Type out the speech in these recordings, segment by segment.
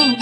you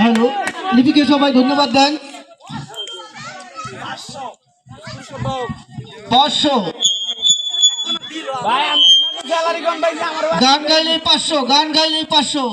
hello লিপিকে সবাই ধন্যবাদ দেন। পাঁচশো। গান গাইলে পাঁচশো গান গাইলে পাঁচশো।